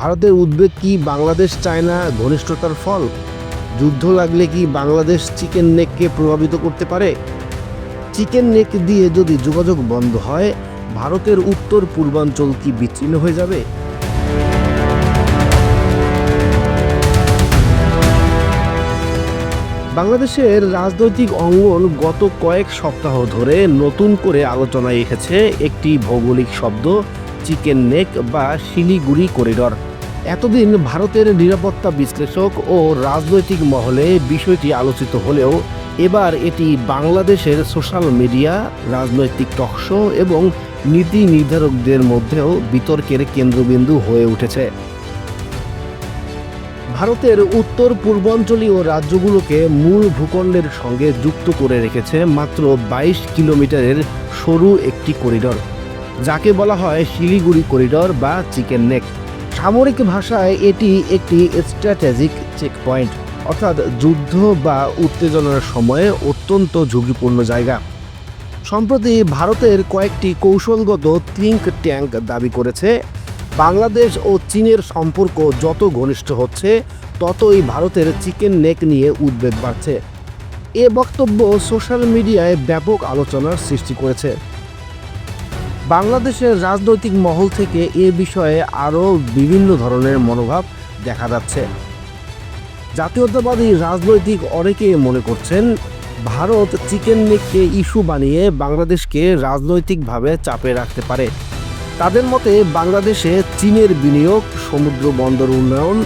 ভারতের উদ্বেগ কি বাংলাদেশ, চায়না ঘনিষ্ঠতার ফল? যুদ্ধ লাগলে কি বাংলাদেশ চিকেন নেককে প্রভাবিত করতে পারে? চিকেন নেক দিয়ে যদি যোগাযোগ বন্ধ হয়, ভারতের উত্তর পূর্বাঞ্চল কি বিচ্ছিন্ন হয়ে যাবে? বাংলাদেশের রাজনৈতিক অঙ্গন গত কয়েক সপ্তাহ ধরে নতুন করে আলোচনায় এসেছে একটি ভৌগোলিক শব্দ, চিকেন নেক বা শিলিগুড়ি করিডর। এতদিন ভারতের নিরাপত্তা বিশ্লেষক ও রাজনৈতিক মহলে বিষয়টি আলোচিত হলেও এবার এটি বাংলাদেশের সোশ্যাল মিডিয়া, রাজনৈতিক টকশো এবং নীতি নির্ধারকদের মধ্যেও বিতর্কের কেন্দ্রবিন্দু হয়ে উঠেছে। ভারতের উত্তর পূর্বাঞ্চলীয় রাজ্যগুলোকে মূল ভূখণ্ডের সঙ্গে যুক্ত করে রেখেছে মাত্র বাইশ কিলোমিটারের সরু একটি করিডর, যাকে বলা হয় শিলিগুড়ি করিডর বা চিকেন নেক। সামরিক ভাষায় এটি একটি স্ট্র্যাটেজিক চেকপয়েন্ট অর্থাৎ যুদ্ধ বা উত্তেজনার সময়ে অত্যন্ত ঝুঁকিপূর্ণ জায়গা। সম্প্রতি ভারতের কয়েকটি কৌশলগত থিঙ্ক ট্যাঙ্ক দাবি করেছে, বাংলাদেশ ও চীনের সম্পর্ক যত ঘনিষ্ঠ হচ্ছে, ততই ভারতের চিকেন নেক নিয়ে উদ্বেগ বাড়ছে। এ বক্তব্য সোশ্যাল মিডিয়ায় ব্যাপক আলোচনার সৃষ্টি করেছে। বাংলাদেশের রাজনৈতিক মহল থেকে এ বিষয়ে আরও বিভিন্ন ধরনের মনোভাব দেখা যাচ্ছে। জাতীয়তাবাদী রাজনৈতিক অনেকে মনে করছেন, ভারত চিকেন নেককে ইস্যু বানিয়ে বাংলাদেশকে রাজনৈতিকভাবে চাপে রাখতে পারে। তাদের মতে, বাংলাদেশে চীনের বিনিয়োগ, সমুদ্র বন্দর উন্নয়ন,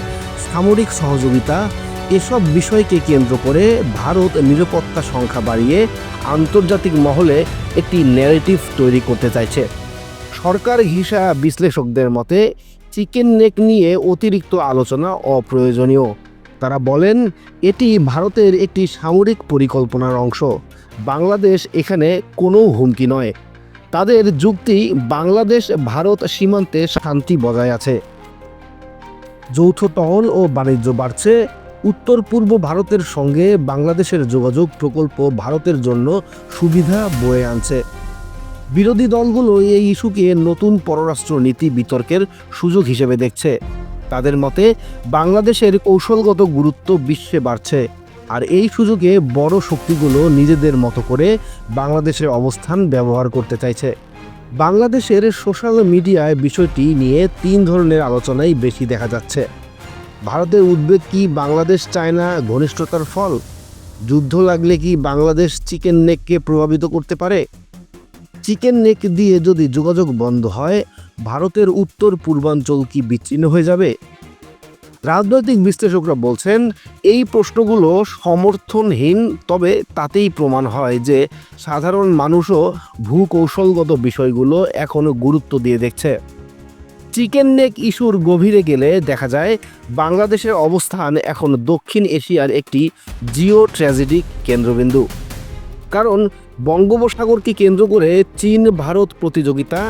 সামরিক সহযোগিতা, এসব বিষয়কে কেন্দ্র করে ভারত নিরাপত্তা সংখ্যা বাড়িয়ে আন্তর্জাতিক মহলে একটি ন্যারেটিভ তৈরি করতে চাইছে। সরকার হিসাব বিশ্লেষকদের মতে, চিকেন নেক নিয়ে অতিরিক্ত আলোচনা অপ্রয়োজনীয়। তারা বলেন, এটি ভারতের একটি সামরিক পরিকল্পনার অংশ। বাংলাদেশ এখানে কোনো হুমকি নয়। তাদের যুক্তি, বাংলাদেশ ভারত সীমান্তে শান্তি বজায় আছে। যৌথ টহল ও বাণিজ্য বাড়ছে। উত্তর পূর্ব ভারতের সঙ্গে বাংলাদেশের যোগাযোগ প্রকল্প ভারতের জন্য সুবিধা বয়ে আনছে। বিরোধী দলগুলো এই ইস্যুকে নতুন পররাষ্ট্র নীতি বিতর্কের সুযোগ হিসেবে দেখছে। তাদের মতে, বাংলাদেশের কৌশলগত গুরুত্ব বিশ্বে বাড়ছে, আর এই সুযোগে বড় শক্তিগুলো নিজেদের মতো করে বাংলাদেশের অবস্থান ব্যবহার করতে চাইছে। বাংলাদেশের সোশ্যাল মিডিয়ায় বিষয়টি নিয়ে তিন ধরনের আলোচনাই বেশি দেখা যাচ্ছে। ভারতের উদ্বেগ কি বাংলাদেশ চায়না ঘনিষ্ঠতার ফল? যুদ্ধ লাগলে কি বাংলাদেশ চিকেন নেককে প্রভাবিত করতে পারে? চিকেন নেক দিয়ে যদি যোগাযোগ বন্ধ হয়, ভারতের উত্তর পূর্বাঞ্চল কি বিচ্ছিন্ন হয়ে যাবে? রাজনৈতিক বিশ্লেষকরা বলছেন, এই প্রশ্নগুলো সমর্থনহীন, তবে তাতেই প্রমাণ হয় যে সাধারণ মানুষও ভূকৌশলগত বিষয়গুলো এখনও গুরুত্ব দিয়ে দেখছে। চিকেন নেক ইস্যুর গভীরে গেলে দেখা যায় বাংলাদেশের অবস্থান এখন দক্ষিণ এশিয়ার একটি জিও ট্র্যাজেডিক কেন্দ্রবিন্দু। কারণ বঙ্গোপসাগরকে কেন্দ্র করে চীন ভারত প্রতিযোগিতা,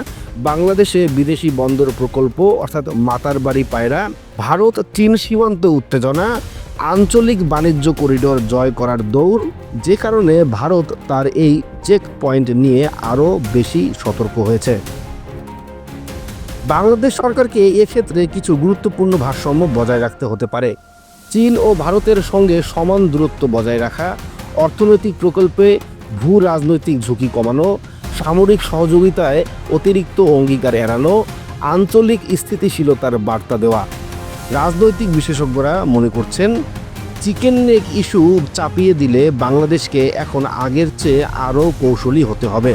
বাংলাদেশে বিদেশি বন্দর প্রকল্প, অর্থাৎ মাতার বাড়ি পায়রা, ভারত চীন সীমান্ত উত্তেজনা, আঞ্চলিক বাণিজ্য করিডোর জয় করার দৌড়, যে কারণে ভারত তার এই চেক পয়েন্ট নিয়ে আরও বেশি সতর্ক হয়েছে। বাংলাদেশ সরকারকে এক্ষেত্রে কিছু গুরুত্বপূর্ণ ভারসাম্য বজায় রাখতে হতে পারে। চীন ও ভারতের সঙ্গে সমান দূরত্ব বজায় রাখা, অর্থনৈতিক প্রকল্পে ভূ রাজনৈতিক ঝুঁকি কমানো, সামরিক সহযোগিতায় অতিরিক্ত অঙ্গীকার এড়ানো, আঞ্চলিক স্থিতিশীলতার বার্তা দেওয়া। রাজনৈতিক বিশেষজ্ঞরা মনে করছেন, চিকেন নেক ইস্যু চাপিয়ে দিলে বাংলাদেশকে এখন আগের চেয়ে আরও কৌশলী হতে হবে।